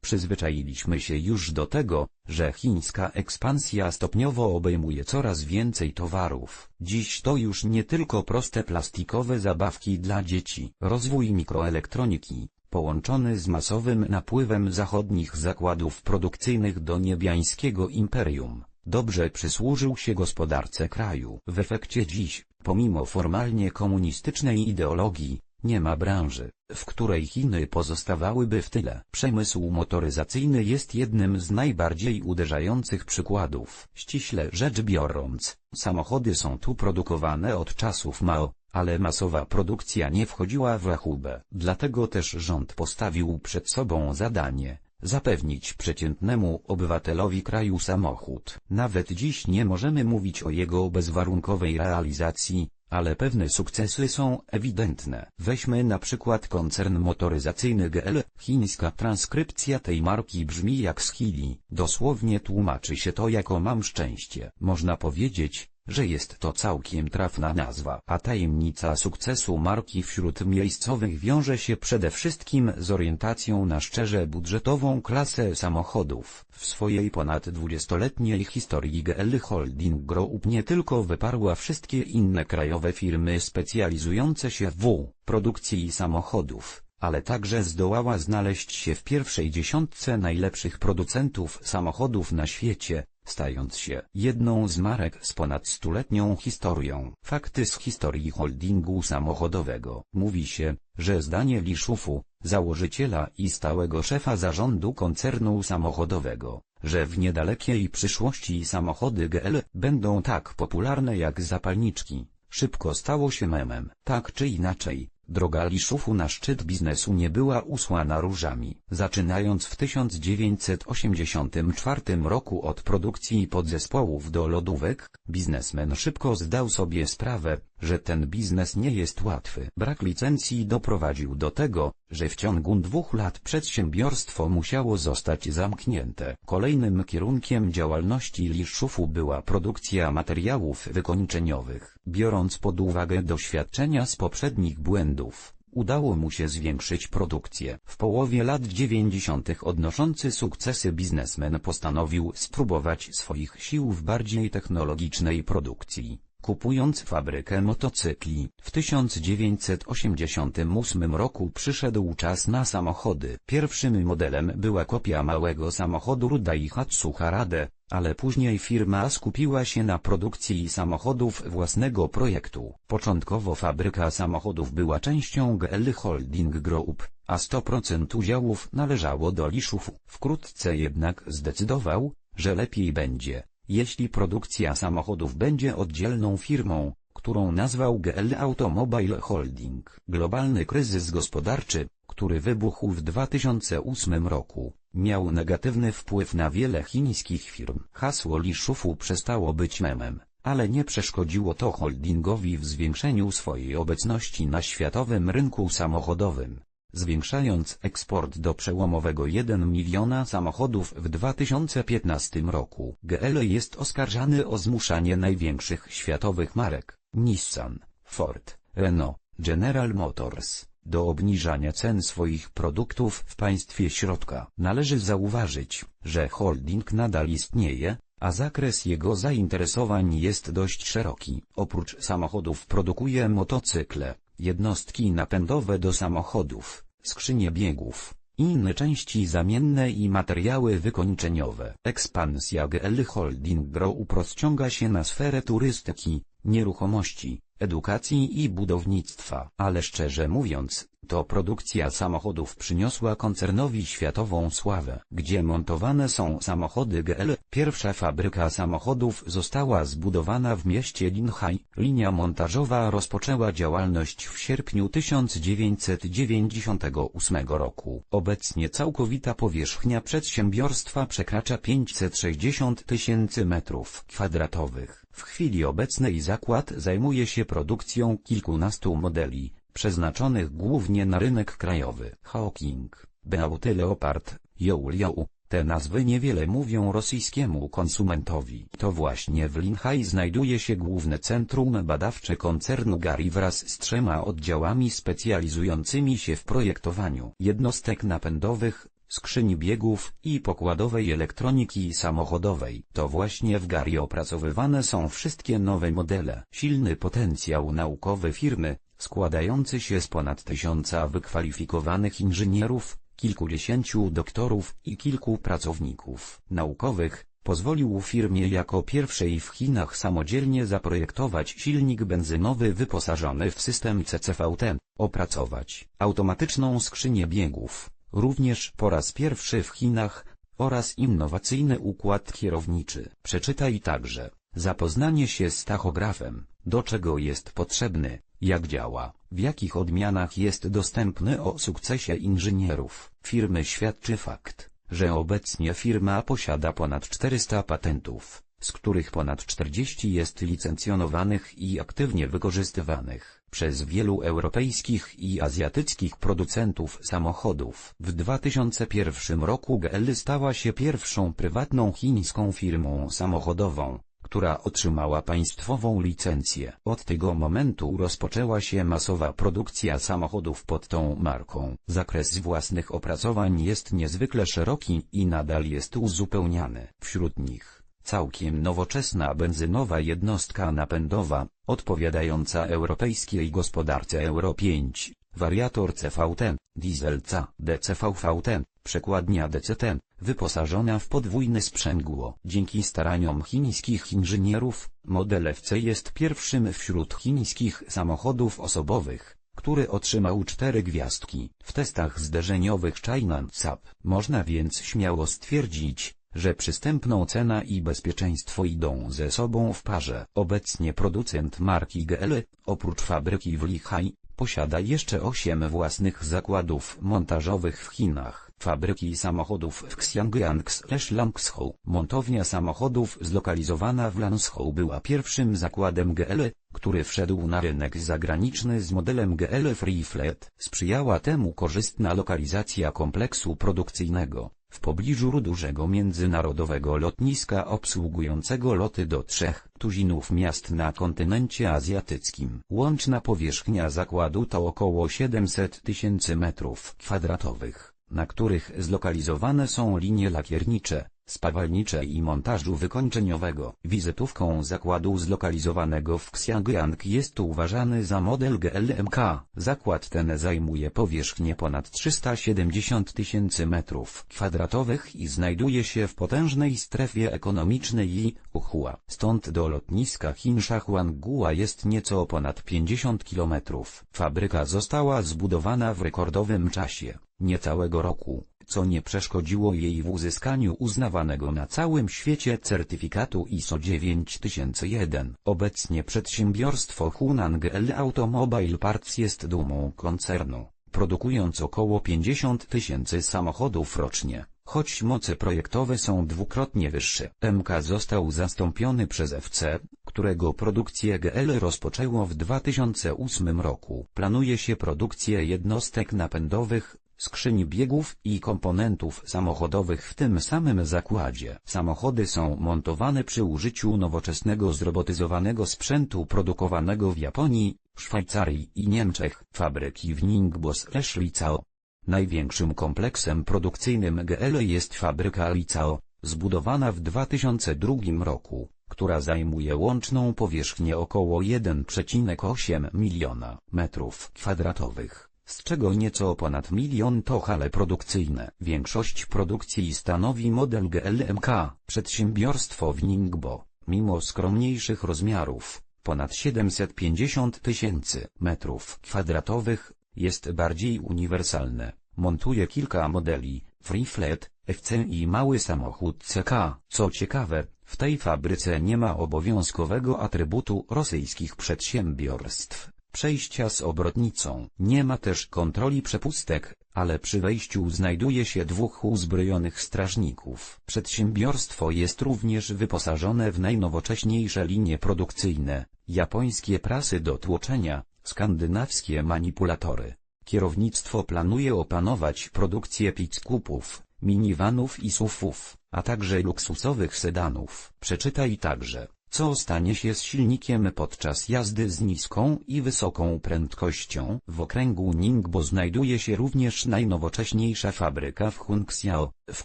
Przyzwyczailiśmy się już do tego, że chińska ekspansja stopniowo obejmuje coraz więcej towarów. Dziś to już nie tylko proste plastikowe zabawki dla dzieci. Rozwój mikroelektroniki, połączony z masowym napływem zachodnich zakładów produkcyjnych do niebiańskiego imperium, dobrze przysłużył się gospodarce kraju. W efekcie dziś, pomimo formalnie komunistycznej ideologii, nie ma branży, w której Chiny pozostawałyby w tyle. Przemysł motoryzacyjny jest jednym z najbardziej uderzających przykładów. Ściśle rzecz biorąc, samochody są tu produkowane od czasów Mao, ale masowa produkcja nie wchodziła w rachubę. Dlatego też rząd postawił przed sobą zadanie, zapewnić przeciętnemu obywatelowi kraju samochód. Nawet dziś nie możemy mówić o jego bezwarunkowej realizacji, ale pewne sukcesy są ewidentne. Weźmy na przykład koncern motoryzacyjny GL. Chińska transkrypcja tej marki brzmi jak Skili. Dosłownie tłumaczy się to jako mam szczęście. Można powiedzieć, że jest to całkiem trafna nazwa. A tajemnica sukcesu marki wśród miejscowych wiąże się przede wszystkim z orientacją na szczerze budżetową klasę samochodów. W swojej ponad dwudziestoletniej historii GL Holding Group nie tylko wyparła wszystkie inne krajowe firmy specjalizujące się w produkcji samochodów, ale także zdołała znaleźć się w pierwszej dziesiątce najlepszych producentów samochodów na świecie, stając się jedną z marek z ponad stuletnią historią. Fakty z historii holdingu samochodowego. Mówi się, że zdanie Li Shufu, założyciela i stałego szefa zarządu koncernu samochodowego, że w niedalekiej przyszłości samochody GL będą tak popularne jak zapalniczki, szybko stało się memem. Tak czy inaczej, Droga Liszufu na szczyt biznesu nie była usłana różami. Zaczynając w 1984 roku od produkcji podzespołów do lodówek, biznesmen szybko zdał sobie sprawę, że ten biznes nie jest łatwy. Brak licencji doprowadził do tego, że w ciągu dwóch lat przedsiębiorstwo musiało zostać zamknięte. Kolejnym kierunkiem działalności Liszufu była produkcja materiałów wykończeniowych. Biorąc pod uwagę doświadczenia z poprzednich błędów, udało mu się zwiększyć produkcję. W połowie lat 90. odnoszący sukcesy biznesmen postanowił spróbować swoich sił w bardziej technologicznej produkcji kupując fabrykę motocykli. W 1988 roku przyszedł czas na samochody. Pierwszym modelem była kopia małego samochodu Daihatsu Harade, ale później firma skupiła się na produkcji samochodów własnego projektu. Początkowo fabryka samochodów była częścią GL Holding Group, a 100% udziałów należało do Liszów. Wkrótce jednak zdecydował, że lepiej będzie, jeśli produkcja samochodów będzie oddzielną firmą, którą nazwał GL Automobile Holding. Globalny kryzys gospodarczy, który wybuchł w 2008 roku, miał negatywny wpływ na wiele chińskich firm. Hasło Li Shufu przestało być memem, ale nie przeszkodziło to holdingowi w zwiększeniu swojej obecności na światowym rynku samochodowym zwiększając eksport do przełomowego 1 miliona samochodów w 2015 roku. GL jest oskarżany o zmuszanie największych światowych marek, Nissan, Ford, Renault, General Motors, do obniżania cen swoich produktów w państwie środka. Należy zauważyć, że holding nadal istnieje, a zakres jego zainteresowań jest dość szeroki. Oprócz samochodów produkuje motocykle, jednostki napędowe do samochodów, skrzynie biegów, inne części zamienne i materiały wykończeniowe. Ekspansja GL Holding Group rozciąga się na sferę turystyki, nieruchomości, edukacji i budownictwa. Ale szczerze mówiąc, to produkcja samochodów przyniosła koncernowi światową sławę. Gdzie montowane są samochody GL? Pierwsza fabryka samochodów została zbudowana w mieście Linhai. Linia montażowa rozpoczęła działalność w sierpniu 1998 roku. Obecnie całkowita powierzchnia przedsiębiorstwa przekracza 560 tysięcy metrów kwadratowych. W chwili obecnej zakład zajmuje się produkcją kilkunastu modeli, przeznaczonych głównie na rynek krajowy. Hawking, Beauty Leopard, Youliou, te nazwy niewiele mówią rosyjskiemu konsumentowi. To właśnie w Linhai znajduje się główne centrum badawcze koncernu Gari wraz z trzema oddziałami specjalizującymi się w projektowaniu jednostek napędowych, skrzyni biegów i pokładowej elektroniki samochodowej. To właśnie w Gari opracowywane są wszystkie nowe modele. Silny potencjał naukowy firmy, składający się z ponad tysiąca wykwalifikowanych inżynierów, kilkudziesięciu doktorów i kilku pracowników naukowych, pozwolił firmie jako pierwszej w Chinach samodzielnie zaprojektować silnik benzynowy wyposażony w system CCVT, opracować automatyczną skrzynię biegów, również po raz pierwszy w Chinach, oraz innowacyjny układ kierowniczy. Przeczytaj także, zapoznanie się z tachografem, do czego jest potrzebny, jak działa, w jakich odmianach jest dostępny o sukcesie inżynierów. Firmy świadczy fakt, że obecnie firma posiada ponad 400 patentów, z których ponad 40 jest licencjonowanych i aktywnie wykorzystywanych przez wielu europejskich i azjatyckich producentów samochodów. W 2001 roku GL stała się pierwszą prywatną chińską firmą samochodową, która otrzymała państwową licencję. Od tego momentu rozpoczęła się masowa produkcja samochodów pod tą marką. Zakres własnych opracowań jest niezwykle szeroki i nadal jest uzupełniany. Wśród nich całkiem nowoczesna benzynowa jednostka napędowa, odpowiadająca europejskiej gospodarce Euro 5, wariator CVT, dieselca DCVVT, przekładnia DCT, wyposażona w podwójne sprzęgło. Dzięki staraniom chińskich inżynierów, model FC jest pierwszym wśród chińskich samochodów osobowych, który otrzymał cztery gwiazdki. W testach zderzeniowych Chainan SAP można więc śmiało stwierdzić, że przystępną cena i bezpieczeństwo idą ze sobą w parze. Obecnie producent marki GL, oprócz fabryki w Lihai, posiada jeszcze 8 własnych zakładów montażowych w Chinach. Fabryki samochodów w Xiangyang-Langshou. Montownia samochodów zlokalizowana w Lanzhou była pierwszym zakładem GL, który wszedł na rynek zagraniczny z modelem GL Free Flat. Sprzyjała temu korzystna lokalizacja kompleksu produkcyjnego w pobliżu dużego międzynarodowego lotniska obsługującego loty do trzech tuzinów miast na kontynencie azjatyckim. Łączna powierzchnia zakładu to około 700 tysięcy metrów kwadratowych, na których zlokalizowane są linie lakiernicze, spawalnicze i montażu wykończeniowego. Wizytówką zakładu zlokalizowanego w Xiangyang jest uważany za model GLMK. Zakład ten zajmuje powierzchnię ponad 370 tysięcy metrów kwadratowych i znajduje się w potężnej strefie ekonomicznej i Uchua. Stąd do lotniska Hinsha-Huanghua jest nieco ponad 50 kilometrów. Fabryka została zbudowana w rekordowym czasie, niecałego roku co nie przeszkodziło jej w uzyskaniu uznawanego na całym świecie certyfikatu ISO 9001. Obecnie przedsiębiorstwo Hunan GL Automobile Parts jest dumą koncernu, produkując około 50 tysięcy samochodów rocznie. Choć moce projektowe są dwukrotnie wyższe. MK został zastąpiony przez FC, którego produkcję GL rozpoczęło w 2008 roku. Planuje się produkcję jednostek napędowych, skrzyni biegów i komponentów samochodowych w tym samym zakładzie. Samochody są montowane przy użyciu nowoczesnego zrobotyzowanego sprzętu produkowanego w Japonii, Szwajcarii i Niemczech. Fabryki w Ningbo Schlicao. Największym kompleksem produkcyjnym GL jest fabryka Licao, zbudowana w 2002 roku, która zajmuje łączną powierzchnię około 1,8 miliona metrów kwadratowych z czego nieco ponad milion to hale produkcyjne. Większość produkcji stanowi model GLMK. Przedsiębiorstwo w Ningbo, mimo skromniejszych rozmiarów, ponad 750 tysięcy metrów kwadratowych, jest bardziej uniwersalne. Montuje kilka modeli, Free Flat, FC i mały samochód CK. Co ciekawe, w tej fabryce nie ma obowiązkowego atrybutu rosyjskich przedsiębiorstw przejścia z obrotnicą. Nie ma też kontroli przepustek, ale przy wejściu znajduje się dwóch uzbrojonych strażników. Przedsiębiorstwo jest również wyposażone w najnowocześniejsze linie produkcyjne, japońskie prasy do tłoczenia, skandynawskie manipulatory. Kierownictwo planuje opanować produkcję pick-upów, minivanów i SUVów, a także luksusowych sedanów. Przeczytaj także, co stanie się z silnikiem podczas jazdy z niską i wysoką prędkością. W okręgu Ningbo znajduje się również najnowocześniejsza fabryka w Hungxiao, w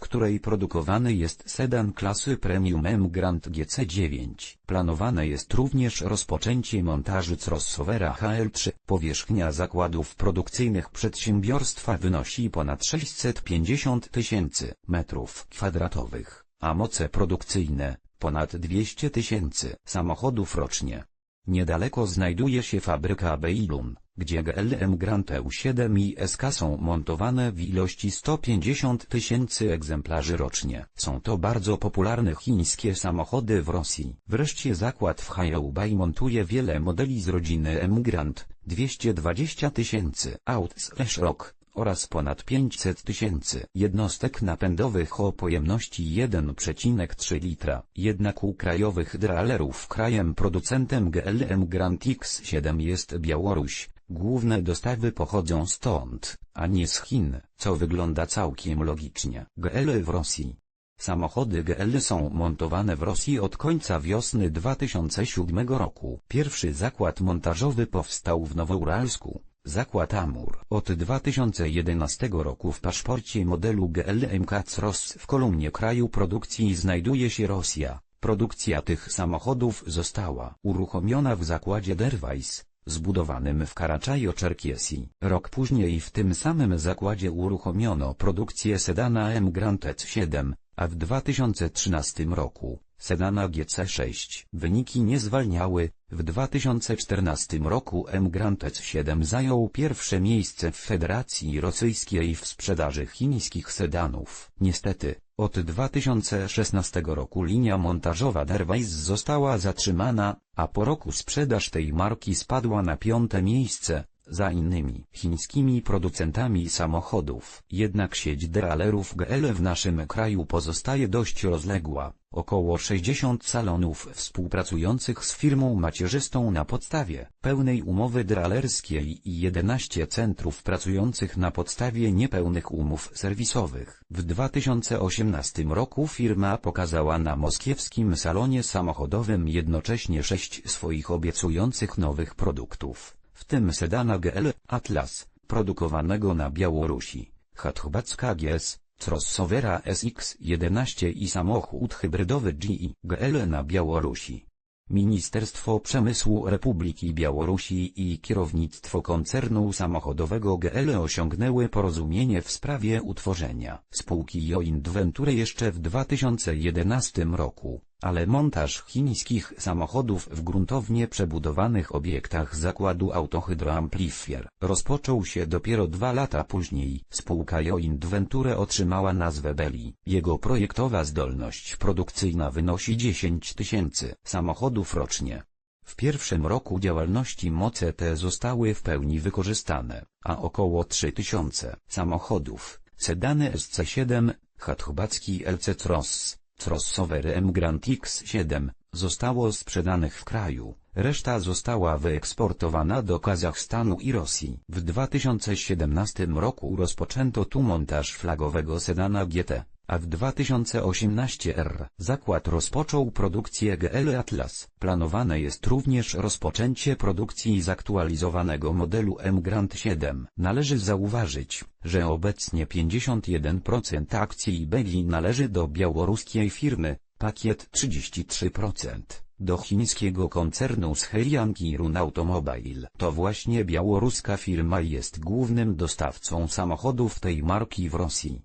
której produkowany jest sedan klasy Premium M Grand GC9. Planowane jest również rozpoczęcie montażu crossovera HL3. Powierzchnia zakładów produkcyjnych przedsiębiorstwa wynosi ponad 650 tysięcy metrów kwadratowych, a moce produkcyjne ponad 200 tysięcy samochodów rocznie. Niedaleko znajduje się fabryka Beilun, gdzie GLM Grand EU7 i SK są montowane w ilości 150 tysięcy egzemplarzy rocznie. Są to bardzo popularne chińskie samochody w Rosji. Wreszcie zakład w Hyundai montuje wiele modeli z rodziny M Grand, 220 tysięcy aut slash rock, oraz ponad 500 tysięcy jednostek napędowych o pojemności 1,3 litra. Jednak u krajowych dealerów krajem producentem GLM Grand X7 jest Białoruś. Główne dostawy pochodzą stąd, a nie z Chin, co wygląda całkiem logicznie. GL w Rosji. Samochody GL są montowane w Rosji od końca wiosny 2007 roku. Pierwszy zakład montażowy powstał w Nowouralsku. Zakład Amur. Od 2011 roku w paszporcie modelu GLM Ross w kolumnie kraju produkcji znajduje się Rosja. Produkcja tych samochodów została uruchomiona w zakładzie Derwajs, zbudowanym w Karaczajo-Czerkiesji. Rok później w tym samym zakładzie uruchomiono produkcję sedana M Grand E7, a w 2013 roku sedana GC6. Wyniki nie zwalniały, w 2014 roku M Grand S7 zajął pierwsze miejsce w Federacji Rosyjskiej w sprzedaży chińskich sedanów. Niestety, od 2016 roku linia montażowa Derweiss została zatrzymana, a po roku sprzedaż tej marki spadła na piąte miejsce, za innymi chińskimi producentami samochodów. Jednak sieć dealerów GL w naszym kraju pozostaje dość rozległa. Około 60 salonów współpracujących z firmą macierzystą na podstawie pełnej umowy dealerskiej i 11 centrów pracujących na podstawie niepełnych umów serwisowych. W 2018 roku firma pokazała na moskiewskim salonie samochodowym jednocześnie sześć swoich obiecujących nowych produktów w tym sedana GL Atlas, produkowanego na Białorusi, Hatchbacka GS, crossovera SX11 i samochód hybrydowy GE GL na Białorusi. Ministerstwo Przemysłu Republiki Białorusi i kierownictwo koncernu samochodowego GL osiągnęły porozumienie w sprawie utworzenia spółki Joint Venture jeszcze w 2011 roku, ale montaż chińskich samochodów w gruntownie przebudowanych obiektach zakładu Autohydroamplifier rozpoczął się dopiero dwa lata później. Spółka Joint Venture otrzymała nazwę Belli. Jego projektowa zdolność produkcyjna wynosi 10 tysięcy samochodów rocznie. W pierwszym roku działalności moce te zostały w pełni wykorzystane, a około 3000 samochodów, sedany SC7, hatchbacki LC Cross, crossover Grand X7, zostało sprzedanych w kraju, reszta została wyeksportowana do Kazachstanu i Rosji. W 2017 roku rozpoczęto tu montaż flagowego sedana GT a w 2018 r. zakład rozpoczął produkcję GL Atlas. Planowane jest również rozpoczęcie produkcji zaktualizowanego modelu M Grand 7. Należy zauważyć, że obecnie 51% akcji Belli należy do białoruskiej firmy, pakiet 33% do chińskiego koncernu z Kirun Automobile. To właśnie białoruska firma jest głównym dostawcą samochodów tej marki w Rosji.